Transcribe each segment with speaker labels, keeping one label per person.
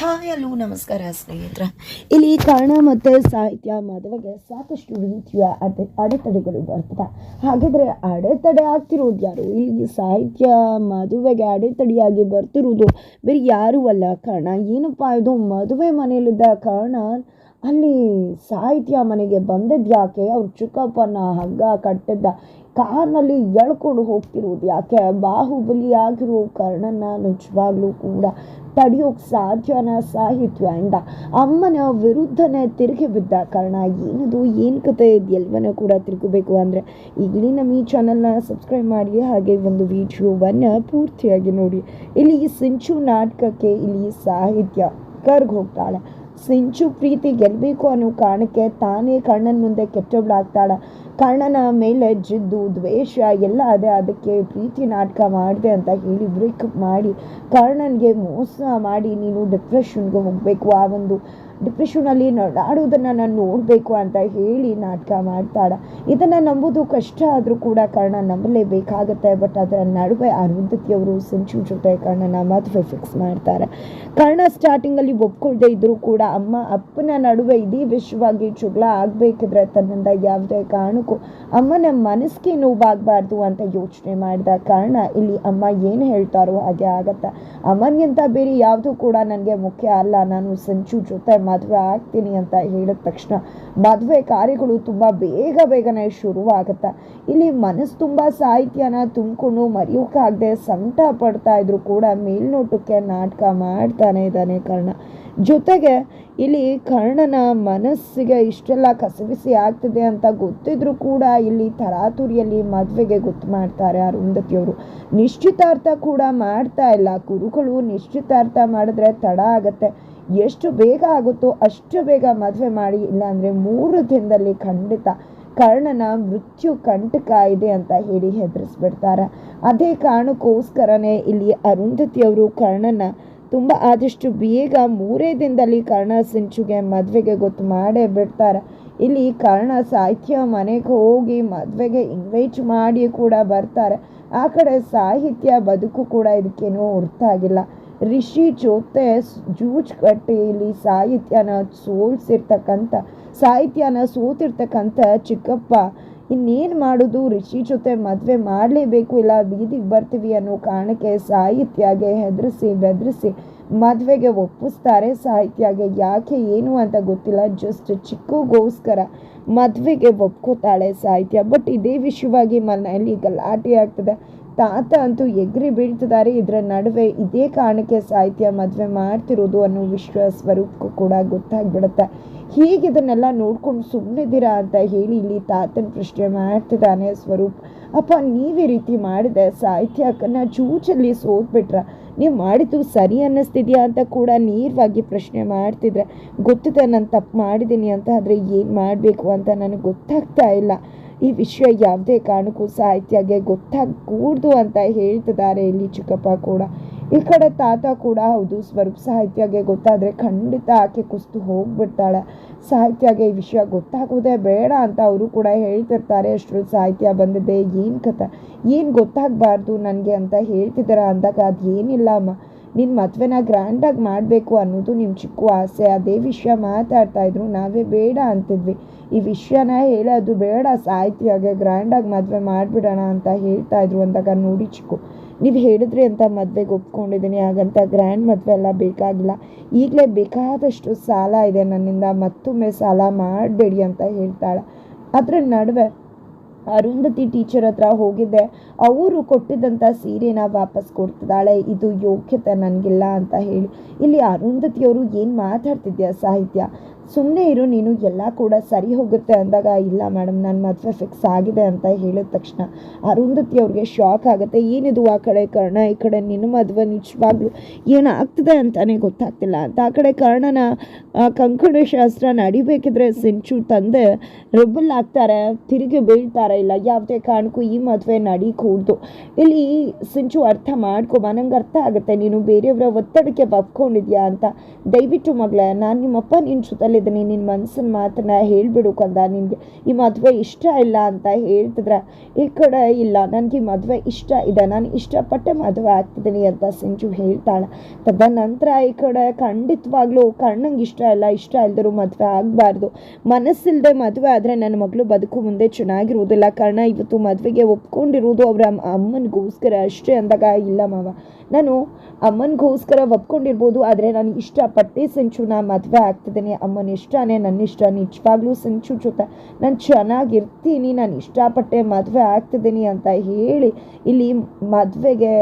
Speaker 1: Hi, ಅಲ್ಲೂ, ನಮಸ್ಕಾರ, ಸ್ನೇಹಿತರ. ಇಲ್ಲಿ ಕನ್ನಡ ಮತ್ತು ಸಾಹಿತ್ಯ ಮದುವೆಗೆ ಸಾಕಷ್ಟು ರೀತಿಯ ಅಡೆ ಅಡೆತಡೆಗಳು ಬರ್ತದೆ. ಹಾಗಾದರೆ ಅಡೆತಡೆ ಆಗ್ತಿರೋದು ಯಾರು? ಇಲ್ಲಿ ಸಾಹಿತ್ಯ ಮದುವೆಗೆ ಅಡೆತಡೆಯಾಗಿ ಬರ್ತಿರೋದು ಬೇರೆ ಯಾರೂ ಅಲ್ಲ. ಕಾರಣ, ಏನಪ್ಪ ಇದು? ಮದುವೆ ಮನೆಯಲ್ಲಿದ್ದ ಕಾರಣ ಅಲ್ಲಿ ಸಾಹಿತ್ಯ ಮನೆಗೆ ಬಂದದ್ದು ಯಾಕೆ? ಅವ್ರ ಚಿಕ್ಕಪ್ಪನ ಹಗ್ಗ ಕಟ್ಟಿದ್ದ ಕಾರ್ನಲ್ಲಿ ಎಳ್ಕೊಂಡು ಹೋಗ್ತಿರೋದು ಯಾಕೆ? ಬಾಹುಬಲಿ ಆಗಿರೋ ಕರ್ಣನ ನಿಜವಾಗ್ಲೂ ಕೂಡ ತಡೆಯೋಕೆ ಸಾಧ್ಯನ ಸಾಹಿತ್ಯ ಇಂದ ಅಮ್ಮನ ವಿರುದ್ಧನೇ ತಿರುಗಿ ಬಿದ್ದ ಕಾರಣ. ಏನದು? ಏನು ಕತೆ ಇದು? ಎಲ್ಲವನ್ನೂ ಕೂಡ ತಿರುಗಬೇಕು ಅಂದರೆ ಈಗಲೇ ನಮ್ಮ ಈ ಚಾನಲ್ನ ಸಬ್ಸ್ಕ್ರೈಬ್ ಮಾಡಿ ಹಾಗೆ ಒಂದು ವಿಡಿಯೋವನ್ನು ಪೂರ್ತಿಯಾಗಿ ನೋಡಿ. ಇಲ್ಲಿ ಸಿಂಚು ನಾಟಕಕ್ಕೆ ಇಲ್ಲಿ ಸಾಹಿತ್ಯ ಕರ್ಗ್ ಹೋಗ್ತಾಳೆ. ಸಿಂಚು ಪ್ರೀತಿ ಗೆಲ್ಲಬೇಕು ಅನ್ನೋ ಕಾರಣಕ್ಕೆ ತಾನೇ ಕಣ್ಣನ ಮುಂದೆ ಕೆಟ್ಟವಳಾಗ್ತಾಳೆ ಕರ್ಣನ ಮೇಲೆ ಜಿದ್ದು, ದ್ವೇಷ, ಎಲ್ಲ ಅದೇ ಅದಕ್ಕೆ ಪ್ರೀತಿ ನಾಟಕ ಮಾಡಿದೆ ಅಂತ ಹೇಳಿ ಬ್ರೇಕಪ್ ಮಾಡಿ ಕರ್ಣನಿಗೆ ಮೋಸ ಮಾಡಿ ನೀನು ಡಿಪ್ರೆಷನ್ಗೆ ಹೋಗಬೇಕು, ಆ ಒಂದು ಡಿಪ್ರೆಷನಲ್ಲಿ ನಡಾಡೋದನ್ನು ನಾನು ನೋಡಬೇಕು ಅಂತ ಹೇಳಿ ನಾಟಕ ಮಾಡ್ತಾಳೆ. ಇದನ್ನು ನಂಬೋದು ಕಷ್ಟ ಆದರೂ ಕೂಡ ಕರ್ಣ ನಂಬಲೇಬೇಕಾಗತ್ತೆ ಬಟ್ ಅದರ ನಡುವೆ ಅರುಂಧತಿಯವರು ಸಂಚು ಜೊತೆ ಕರ್ಣನ ಮದುವೆ ಫಿಕ್ಸ್ ಮಾಡ್ತಾರೆ. ಕರ್ಣ ಸ್ಟಾರ್ಟಿಂಗಲ್ಲಿ ಒಪ್ಕೊಳ್ದೇ ಇದ್ದರೂ ಕೂಡ ಅಮ್ಮ ಅಪ್ಪನ ನಡುವೆ ಇಡೀ ವಿಶ್ವವಾಗಿ ಜಗಳ ಆಗಬೇಕಿದ್ರೆ ತನ್ನಿಂದ ಯಾವುದೇ ಕಾರಣಕ್ಕೂ ಅಮ್ಮನ ಮನಸ್ಸಿಗೆ ನೋವಾಗಬಾರ್ದು ಅಂತ ಯೋಚನೆ ಮಾಡಿದ ಕಾರಣ ಇಲ್ಲಿ ಅಮ್ಮ ಏನು ಹೇಳ್ತಾರೋ ಹಾಗೆ ಆಗತ್ತೆ. ಅಮ್ಮನಿಗಿಂತ ಬೇರೆ ಯಾವುದು ಕೂಡ ನನಗೆ ಮುಖ್ಯ ಅಲ್ಲ. ನಾನು ಸಂಚು ಜೊತೆ ಮದುವೆ ಆಗ್ತೀನಿ ಅಂತ ಹೇಳಿದ ತಕ್ಷಣ ಮದುವೆ ಕಾರ್ಯಗಳು ತುಂಬ ಬೇಗ ಬೇಗನೆ ಶುರುವಾಗುತ್ತೆ. ಇಲ್ಲಿ ಮನಸ್ಸು ತುಂಬ ಸಾಹಿತ್ಯನ ತುಂಬಿಕೊಂಡು ಮರೆಯೋಕ್ಕಾಗದೆ ಸಂಕಟ ಪಡ್ತಾ ಇದ್ರು ಕೂಡ ಮೇಲ್ನೋಟಕ್ಕೆ ನಾಟಕ ಮಾಡ್ತಾನೆ ಇದ್ದಾನೆ ಕಾರಣ. ಜೊತೆಗೆ ಇಲ್ಲಿ ಕರ್ಣನ ಮನಸ್ಸಿಗೆ ಇಷ್ಟೆಲ್ಲ ಕಸವಿಸಿ ಆಗ್ತಿದೆ ಅಂತ ಗೊತ್ತಿದ್ರು ಕೂಡ ಇಲ್ಲಿ ತರಾತುರಿಯಲ್ಲಿ ಮದುವೆಗೆ ಗೊತ್ತು ಮಾಡ್ತಾರೆ ಅರುಂಧತಿಯವರು. ನಿಶ್ಚಿತಾರ್ಥ ಕೂಡ ಮಾಡ್ತಾ ಇಲ್ಲ. ಗುರುಗಳು ನಿಶ್ಚಿತಾರ್ಥ ಮಾಡಿದ್ರೆ ತಡ ಆಗುತ್ತೆ. ಎಷ್ಟು ಬೇಗ ಆಗುತ್ತೋ ಅಷ್ಟು ಬೇಗ ಮದುವೆ ಮಾಡಿ, ಇಲ್ಲಾಂದರೆ ಮೂರು ದಿನದಲ್ಲಿ ಖಂಡಿತ ಕರ್ಣನ ಮೃತ್ಯು ಕಂಟಕ ಇದೆ ಅಂತ ಹೇಳಿ ಹೆದರಿಸ್ಬಿಡ್ತಾರೆ. ಅದೇ ಕಾರಣಕ್ಕೋಸ್ಕರನೇ ಇಲ್ಲಿ ಅರುಂಧತಿಯವರು ಕರ್ಣನ ತುಂಬ ಆದಷ್ಟು ಬೇಗ ಮೂರೇ ದಿನದಲ್ಲಿ ಕರ್ಣ ಸಿಂಚುಗೆ ಮದುವೆಗೆ ಗೊತ್ತು ಮಾಡೇ ಬಿಡ್ತಾರೆ. ಇಲ್ಲಿ ಕರ್ಣ ಸಾಹಿತ್ಯ ಮನೆಗೆ ಹೋಗಿ ಮದುವೆಗೆ ಇನ್ವೈಟ್ ಮಾಡಿ ಕೂಡ ಬರ್ತಾರೆ. ಆ ಕಡೆ ಸಾಹಿತ್ಯ ಬದುಕು ಕೂಡ ಇದಕ್ಕೇನೂ ಅರ್ಥ ಆಗಿಲ್ಲ ರಿಷಿ ಜೊತೆ ಜೂಜ್ ಕಟ್ಟಿ ಇಲ್ಲಿ ಸಾಹಿತ್ಯನ ಸೋಲ್ಸಿರ್ತಕ್ಕಂಥ, ಸಾಹಿತ್ಯನ ಸೋತಿರ್ತಕ್ಕಂಥ ಚಿಕ್ಕಪ್ಪ ಇನ್ನೇನು ಮಾಡೋದು? ರಿಷಿ ಜೊತೆ ಮದುವೆ ಮಾಡಲೇಬೇಕು. ಇಲ್ಲ, ಬೀದಿಗೆ ಬರ್ತೀವಿ ಅನ್ನೋ ಕಾರಣಕ್ಕೆ ಸಾಹಿತ್ಯಗೆ ಹೆದರಿಸಿ, ಬೆದರಿಸಿ ಮದುವೆಗೆ ಒಪ್ಪಿಸ್ತಾರೆ. ಸಾಹಿತ್ಯಗೆ ಯಾಕೆ ಏನು ಅಂತ ಗೊತ್ತಿಲ್ಲ. ಜಸ್ಟ್ ಚಿಕ್ಕಗೋಸ್ಕರ ಮದುವೆಗೆ ಒಪ್ಕೋತಾಳೆ ಸಾಹಿತ್ಯ. ಬಟ್ ಇದೇ ವಿಷಯವಾಗಿ ಮನೆಯಲ್ಲಿ ಗಲಾಟೆ ಆಗ್ತದೆ. ತಾತ ಅಂತೂ ಎಗ್ರಿ ಬೀಳ್ತಿದ್ದಾರೆ. ಇದರ ನಡುವೆ ಇದೇ ಕಾರಣಕ್ಕೆ ಸಾಹಿತ್ಯ ಮದುವೆ ಮಾಡ್ತಿರೋದು ಅನ್ನೋ ವಿಶ್ವ ಸ್ವರೂಪಕ್ಕೂ ಕೂಡ ಗೊತ್ತಾಗ್ಬಿಡುತ್ತೆ. ಹೀಗೆ ಇದನ್ನೆಲ್ಲ ನೋಡ್ಕೊಂಡು ಸುಮ್ಮನಿದ್ದೀರಾ ಅಂತ ಹೇಳಿ ಇಲ್ಲಿ ತಾತನ ಪ್ರಶ್ನೆ ಮಾಡ್ತಿದ್ದಾನೆ ಸ್ವರೂಪ್. ಅಪ್ಪ, ನೀವೇ ರೀತಿ ಮಾಡಿದೆ ಸಾಹಿತ್ಯಕ್ಕನ್ನ ಚೂಚಲ್ಲಿ ಸೋತ್ಬಿಟ್ರ. ನೀವು ಮಾಡಿದ್ದು ಸರಿ ಅನ್ನಿಸ್ತಿದ್ಯಾ ಅಂತ ಕೂಡ ನೇರವಾಗಿ ಪ್ರಶ್ನೆ ಮಾಡ್ತಿದ್ರೆ, ಗೊತ್ತಿದೆ ನಾನು ತಪ್ಪು ಮಾಡಿದ್ದೀನಿ ಅಂತ, ಆದರೆ ಏನು ಮಾಡಬೇಕು ಅಂತ ನನಗೆ ಗೊತ್ತಾಗ್ತಾ ಇಲ್ಲ. ಈ ವಿಷಯ ಯಾವುದೇ ಕಾರಣಕ್ಕೂ ಸಾಹಿತ್ಯಗೆ ಗೊತ್ತಾಗಕೂಡ್ದು ಅಂತ ಹೇಳ್ತಿದ್ದಾರೆ ಇಲ್ಲಿ ಚಿಕ್ಕಪ್ಪ ಕೂಡ. ಈ ಕಡೆ ತಾತ ಕೂಡ ಹೌದು, ಸ್ವರೂಪ್ ಸಾಹಿತ್ಯಗೆ ಗೊತ್ತಾದರೆ ಖಂಡಿತ ಆಕೆ ಕುಸ್ತು ಹೋಗ್ಬಿಡ್ತಾಳೆ. ಸಾಹಿತ್ಯಗೆ ಈ ವಿಷಯ ಗೊತ್ತಾಗೋದೇ ಬೇಡ ಅಂತ ಅವರು ಕೂಡ ಹೇಳ್ತಿರ್ತಾರೆ. ಅಷ್ಟು ಸಾಹಿತ್ಯ ಬಂದಿದೆ, ಏನು ಕಥೆ? ಏನು ಗೊತ್ತಾಗಬಾರ್ದು ನನಗೆ ಅಂತ ಹೇಳ್ತಿದ್ದಾರೆ ಅಂದಾಗ ಅದು ಏನಿಲ್ಲ ಅಮ್ಮ. ನಿನ್ನ ಮದುವೆನ ಗ್ರ್ಯಾಂಡಾಗಿ ಮಾಡಬೇಕು ಅನ್ನೋದು ನಿಮ್ಮ ಚಿಕ್ಕ ಆಸೆ. ಅದೇ ವಿಷಯ ಮಾತಾಡ್ತಾ ಇದ್ರು. ನಾವೇ ಬೇಡ ಅಂತಿದ್ವಿ. ಈ ವಿಷಯನ ಹೇಳೋದು ಬೇಡ ಸಾಹಿತ್ಯಗೆ ಗ್ರ್ಯಾಂಡಾಗಿ ಮದುವೆ ಮಾಡಿಬಿಡೋಣ ಅಂತ ಹೇಳ್ತಾ ಇದ್ರು ಅಂದಾಗ, ನೋಡಿ ಚಿಕ್ಕು, ನೀವು ಹೇಳಿದ್ರಿ ಅಂತ ಮದುವೆಗೆ ಒಪ್ಕೊಂಡಿದ್ದೀನಿ. ಹಾಗಂತ ಗ್ರ್ಯಾಂಡ್ ಮದುವೆ ಎಲ್ಲ ಬೇಕಾಗಿಲ್ಲ. ಈಗಲೇ ಬೇಕಾದಷ್ಟು ಸಾಲ ಇದೆ ನನ್ನಿಂದ. ಮತ್ತೊಮ್ಮೆ ಸಾಲ ಮಾಡಬೇಡಿ ಅಂತ ಹೇಳ್ತಾಳೆ. ಅದರ ನಡುವೆ ಅರುಂಧತಿ ಟೀಚರ್ ಹತ್ರ ಹೋಗಿದ್ದೆ. ಅವರು ಕೊಟ್ಟಿದ್ದಂಥ ಸೀರೆನ ವಾಪಸ್ ಕೊಡ್ತಿದ್ದಾಳೆ. ಇದು ಯೋಗ್ಯತೆ ನನಗಿಲ್ಲ ಅಂತ ಹೇಳಿ. ಇಲ್ಲಿ ಅರುಂಧತಿಯವರು ಏನು ಮಾತಾಡ್ತಿದ್ಯಾ ಸಾಹಿತ್ಯ? ಸುಮ್ಮನೆ ಇರು, ನೀನು ಎಲ್ಲ ಕೂಡ ಸರಿ ಹೋಗುತ್ತೆ ಅಂದಾಗ, ಇಲ್ಲ ಮೇಡಮ್ ನನ್ನ ಮದುವೆ ಫಿಕ್ಸ್ ಆಗಿದೆ ಅಂತ ಹೇಳಿದ ತಕ್ಷಣ ಅರುಂಧತಿ ಅವ್ರಿಗೆ ಶಾಕ್ ಆಗುತ್ತೆ. ಏನಿದು ಆ ಕಡೆ ಕರ್ಣ? ಈ ಕಡೆ ನಿನ್ನ ಮದುವೆ ನಿಜವಾಗ್ಲೂ ಏನಾಗ್ತದೆ ಅಂತಾನೆ ಗೊತ್ತಾಗ್ತಿಲ್ಲ. ಅಂತ ಆ ಕಡೆ ಕರ್ಣನ ಕಂಕಣ ಶಾಸ್ತ್ರ ನಡಿಬೇಕಿದ್ರೆ ಸಿಂಚು ತಂದೆ ರೆಬಲ್ ಆಗ್ತಾರೆ ತಿರುಗಿ ಬೀಳ್ತಾರೆ, ಇಲ್ಲ ಯಾವುದೇ ಕಾರಣಕ್ಕೂ ಈ ಮದುವೆ ನಡೀಕೂಡ್ದು. ಇಲ್ಲಿ ಸಿಂಚು ಅರ್ಥ ಮಾಡ್ಕೊಬ, ನಂಗೆ ಅರ್ಥ ಆಗುತ್ತೆ. ನೀನು ಬೇರೆಯವರ ಒತ್ತಡಕ್ಕೆ ಬಬ್ಕೊಂಡಿದ್ಯಾ ಅಂತ. ದಯವಿಟ್ಟು ಮಗಳೇ, ನಾನು ನಿಮ್ಮಪ್ಪ ನಿನ್ನ ಜೊತೆಲಿ ಇದ್ದೀನಿ ನಿನ್ನ ಮನಸ್ಸಿನ ಮಾತನ್ನ ಹೇಳಿಬಿಡು ಕಂದ. ನಿನಗೆ ಈ ಮದುವೆ ಇಷ್ಟ ಇಲ್ಲ ಅಂತ ಹೇಳ್ತಿದ್ರೆ. ಈ ಕಡೆ ಇಲ್ಲ, ನನಗೆ ಈ ಮದುವೆ ಇಷ್ಟ ಇದೆ. ನಾನು ಇಷ್ಟಪಟ್ಟೆ ಮದುವೆ ಆಗ್ತಿದ್ದೀನಿ ಅಂತ ಸಿಂಚು ಹೇಳ್ತಾಳೆ. ತದನಂತರ ಈ ಕಡೆ ಖಂಡಿತವಾಗ್ಲೂ ಕಣ್ಣಂಗೆ ಇಷ್ಟ ಇಲ್ಲ, ಇಷ್ಟ ಇಲ್ದರೂ ಮದುವೆ ಆಗಬಾರ್ದು. ಮನಸ್ಸಿಲ್ಲದೆ ಮದುವೆ ಆದರೆ ನನ್ನ ಮಗಳು ಬದುಕು ಮುಂದೆ ಚೆನ್ನಾಗಿರುವುದಿಲ್ಲ. ಕಣ್ಣ ಇವತ್ತು ಮದುವೆಗೆ ಒಪ್ಕೊಂಡಿರೋದು ಅವರ ಅಮ್ಮನಿಗೋಸ್ಕರ ಅಷ್ಟೇ ಅಂದಾಗ, ಇಲ್ಲ ಮಾವ. ನಾನು ಅಮ್ಮನಿಗೋಸ್ಕರ ಒಪ್ಕೊಂಡಿರ್ಬೋದು, ಆದರೆ ನಾನು ಇಷ್ಟಪಟ್ಟೆ ನಾ ಮದುವೆ ಆಗ್ತಿದ್ದೀನಿ. ಅಮ್ಮನ ಇಷ್ಟನೇ ನನ್ನ ಇಷ್ಟ ನಿಜವಾಗ್ಲೂ ಸಂಚು ಜೊತೆ ನಾನು ಚೆನ್ನಾಗಿರ್ತೀನಿ, ನಾನು ಇಷ್ಟಪಟ್ಟೆ ಮದುವೆ ಆಗ್ತಿದ್ದೀನಿ ಅಂತ ಹೇಳಿ ಇಲ್ಲಿ ಮದುವೆಗೆ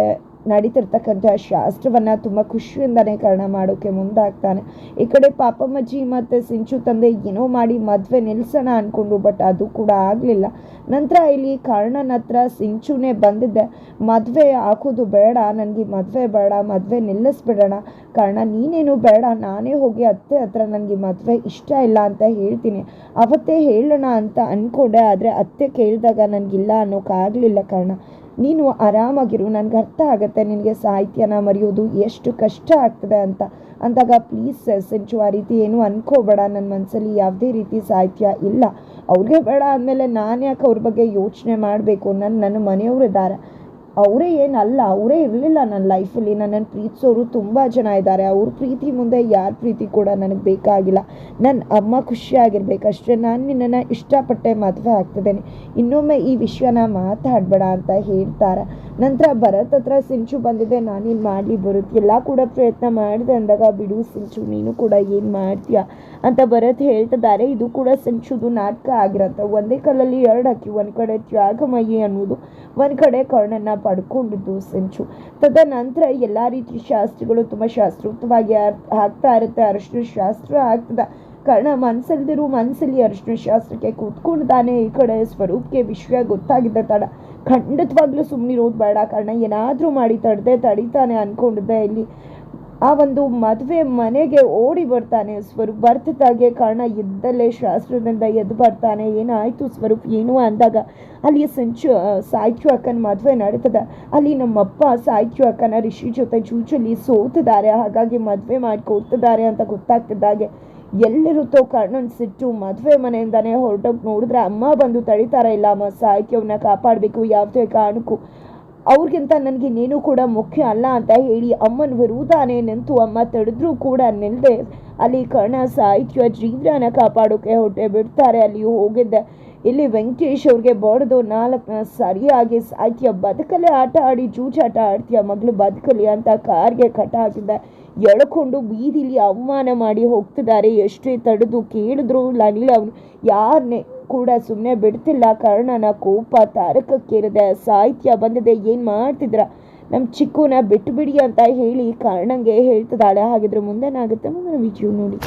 Speaker 1: ನಡೀತಿರ್ತಕ್ಕಂಥ ಶಾಸ್ತ್ರವನ್ನು ತುಂಬ ಖುಷಿಯಿಂದನೇ ಕರ್ಣ ಮಾಡೋಕ್ಕೆ ಮುಂದಾಗ್ತಾನೆ. ಈ ಕಡೆ ಪಾಪಮ್ಮಜ್ಜಿ ಮತ್ತು ಸಿಂಚು ತಂದೆ ಏನೋ ಮಾಡಿ ಮದುವೆ ನಿಲ್ಲಿಸೋಣ ಅಂದ್ಕೊಂಡ್ರು ಬಟ್ ಅದು ಕೂಡ ಆಗಲಿಲ್ಲ. ನಂತರ ಇಲ್ಲಿ ಕರ್ಣನ ಹತ್ರ ಸಿಂಚುನೇ ಬಂದಿದ್ದೆ. ಮದುವೆ ಹಾಕೋದು ಬೇಡ, ನನಗೆ ಮದುವೆ ಬೇಡ, ಮದುವೆ ನಿಲ್ಲಿಸ್ಬಿಡೋಣ. ಕರ್ಣ, ನೀನೇನು ಬೇಡ, ನಾನೇ ಹೋಗಿ ಅತ್ತೆ ಹತ್ರ ನನಗೆ ಮದುವೆ ಇಷ್ಟ ಇಲ್ಲ ಅಂತ ಹೇಳ್ತೀನಿ. ಅವತ್ತೇ ಹೇಳೋಣ ಅಂತ ಅಂದ್ಕೊಂಡೆ ಆದರೆ ಅತ್ತೆ ಕೇಳಿದಾಗ ನನಗಿಲ್ಲ ಅನ್ನೋಕ್ಕಾಗಲಿಲ್ಲ ಕಾರಣ. ನೀನು ಆರಾಮಾಗಿರು, ನನಗೆ ಅರ್ಥ ಆಗುತ್ತೆ, ನಿನಗೆ ಸಾಹಿತ್ಯನ ಮರೆಯೋದು ಎಷ್ಟು ಕಷ್ಟ ಆಗ್ತದೆ ಅಂತ. ಅಂದಾಗ ಪ್ಲೀಸ್ ಸಿಂಚು ಆ ರೀತಿ ಏನು ಅನ್ಕೋಬೇಡ. ನನ್ನ ಮನಸ್ಸಲ್ಲಿ ಯಾವುದೇ ರೀತಿ ಸಾಹಿತ್ಯ ಇಲ್ಲ. ಅವ್ರಿಗೆ ಬೇಡ ಅಂದಮೇಲೆ ನಾನು ಯಾಕೆ ಅವ್ರ ಬಗ್ಗೆ ಯೋಚನೆ ಮಾಡಬೇಕು? ನನ್ನ ನನ್ನ ಮನೆಯವರಿದ್ದಾರೆ ಅವರೇ ಏನಲ್ಲ, ಅವರೇ ಇರಲಿಲ್ಲ ನನ್ನ ಲೈಫಲ್ಲಿ ನನ್ನನ್ನು ಪ್ರೀತಿಸೋರು ತುಂಬ ಜನ ಇದ್ದಾರೆ. ಅವ್ರ ಪ್ರೀತಿ ಮುಂದೆ ಯಾರ ಪ್ರೀತಿ ಕೂಡ ನನಗೆ ಬೇಕಾಗಿಲ್ಲ. ನನ್ನ ಅಮ್ಮ ಖುಷಿಯಾಗಿರ್ಬೇಕಷ್ಟೇ ನಾನು ನಿನ್ನನ್ನು ಇಷ್ಟಪಟ್ಟೆ ಮದುವೆ ಆಗ್ತಿದ್ದೇನೆ. ಇನ್ನೊಮ್ಮೆ ಈ ವಿಷಯನ ಮಾತಾಡಬೇಡ ಅಂತ ಹೇಳ್ತಾರೆ. ನಂತರ ಭರತ್ ಹತ್ರ ಸಿಂಚು ಬಂದಿದೆ. ನಾನೇನು ಮಾಡಲಿ ಬರುತ್ತೆ ಎಲ್ಲ ಕೂಡ ಪ್ರಯತ್ನ ಮಾಡಿದೆ ಅಂದಾಗ, ಬಿಡು ಸಿಂಚು, ನೀನು ಕೂಡ ಏನು ಮಾಡ್ತೀಯ? ಅಂತ ಭರತ್ ಹೇಳ್ತಿದ್ದಾರೆ. ಇದು ಕೂಡ ಸಂಚುದು ನಾಟಕ ಆಗಿರತ್ತೆ ಒಂದೇ ಕಲ್ಲಲ್ಲಿ ಎರಡು ಹಾಕಿ ಒಂದು ಕಡೆ ತ್ಯಾಗಮಯಿ ಅನ್ನೋದು, ಒಂದು ಕಡೆ ಕರ್ಣನ ಪಡ್ಕೊಂಡಿದ್ದು ಸಂಚು. ತದನಂತರ ಎಲ್ಲ ರೀತಿ ಶಾಸ್ತ್ರಗಳು ತುಂಬ ಶಾಸ್ತ್ರೋಕ್ತವಾಗಿ ಆಗ್ತಾ ಇರುತ್ತೆ. ಅರಶಿನ ಶಾಸ್ತ್ರ ಆಗ್ತದೆ. ಕರ್ಣ ಮನಸ್ಸಲ್ದಿರು ಮನಸ್ಸಲ್ಲಿ ಅರಿಶಿನ ಶಾಸ್ತ್ರಕ್ಕೆ ಕೂತ್ಕೊಂಡಿದ್ದಾನೆ. ಈ ಕಡೆ ಸ್ವರೂಪಕ್ಕೆ ವಿಷಯ ಗೊತ್ತಾಗಿದ್ದ ತಡ. ಖಂಡಿತವಾಗ್ಲೂ ಸುಮ್ಮನಿರೋದು ಬೇಡ. ಕಾರಣ ಏನಾದರೂ ಮಾಡಿ ತಡದೆ ತಡಿತಾನೆ ಅಂದ್ಕೊಂಡಿದ್ದೆ ಇಲ್ಲಿ ಆ ಒಂದು ಮದುವೆ ಮನೆಗೆ ಓಡಿ ಬರ್ತಾನೆ ಸ್ವರೂಪ್. ಬರ್ತಿದ್ದಾಗೆ ಕಾರಣ ಎದ್ದಲ್ಲೇ ಶಾಸ್ತ್ರದಿಂದ ಎದ್ದು ಬರ್ತಾನೆ. ಏನಾಯಿತು ಸ್ವರೂಪ್? ಏನು ಅಂದಾಗ ಅಲ್ಲಿ ಸಂಚು ಸಾಹಿತ್ಯ ಅಕ್ಕನ ಮದುವೆ ನಡೀತದೆ. ಅಲ್ಲಿ ನಮ್ಮಪ್ಪ ಸಾಹಿತ್ಯ ಅಕ್ಕನ ಋಷಿ ಜೊತೆ ಜೂಜಲ್ಲಿ ಸೋತಿದ್ದಾರೆ ಹಾಗಾಗಿ ಮದುವೆ ಮಾಡಿ ಕೊಡ್ತಿದ್ದಾರೆ ಅಂತ ಗೊತ್ತಾಗ್ತಿದ್ದಾಗೆ ಎಲ್ಲಿರುತ್ತೋ ಕರ್ಣನ್ ಸಿಟ್ಟು ಮದುವೆ ಮನೆಯಿಂದಾನೇ ಹೊರಟೋಗಿ ನೋಡಿದ್ರೆ ಅಮ್ಮ ಬಂದು ತಡೀತಾರ. ಇಲ್ಲ ಅಮ್ಮ ಸಾಹಿತ್ಯವನ್ನ ಕಾಪಾಡಬೇಕು. ಯಾವುದೇ ಕಾರಣಕ್ಕೂ ಅವ್ರಿಗಿಂತ ನನಗೆ ಇನ್ನೇನು ಕೂಡ ಮುಖ್ಯ ಅಲ್ಲ ಅಂತ ಹೇಳಿ ಅಮ್ಮನ ವಿರುದ್ಧಾನೆ ನಿಂತು ಅಮ್ಮ ತಡೆದ್ರೂ ಕೂಡ ನಿಲ್ಲದೆ ಅಲ್ಲಿ ಕರ್ಣ ಸಾಹಿತ್ಯ ಜೀವನ ಕಾಪಾಡೋಕೆ ಹೊಟ್ಟೆ ಬಿಡ್ತಾರೆ. ಅಲ್ಲಿ ಹೋಗಿದ್ದೆ. ಇಲ್ಲಿ ವೆಂಕಟೇಶ್ ಅವ್ರಿಗೆ ಬಡ್ದು ನಾಲ್ಕು ಸರಿಯಾಗಿ ಸಾಹಿತ್ಯ ಬದುಕಲ್ಲೇ ಆಟ ಆಡಿ ಜೂಜಾಟ ಆಡ್ತೀಯ ಮಗಳು ಬದುಕಲಿ ಅಂತ ಕಾರ್ಗೆ ಕಟ ಎಳ್ಕೊಂಡು ಬೀದಿಲಿ ಅವಮಾನ ಮಾಡಿ ಹೋಗ್ತಿದ್ದಾರೆ. ಎಷ್ಟೇ ತಡೆದು ಕೇಳಿದ್ರು ಲನಿಲ್ ಅವನು ಯಾರನ್ನೇ ಕೂಡ ಸುಮ್ಮನೆ ಬಿಡ್ತಿಲ್ಲ. ಕರ್ಣನ ಕೋಪ ತಾರಕಕ್ಕೇರಿದೆ. ಸಾಹಿತ್ಯ ಬಂದಿದೆ. ಏನು ಮಾಡ್ತಿದ್ರ? ನಮ್ಮ ಚಿಕ್ಕುನ ಬಿಟ್ಟು ಬಿಡಿ ಅಂತ ಹೇಳಿ ಕರ್ಣಂಗೆ ಹೇಳ್ತಿದ್ದಾಳೆ. ಹಾಗಿದ್ರೆ ಮುಂದೇನಾಗುತ್ತೆ? ಮುಂದಿನ ವಿಡಿಯೋ ನೋಡಿ.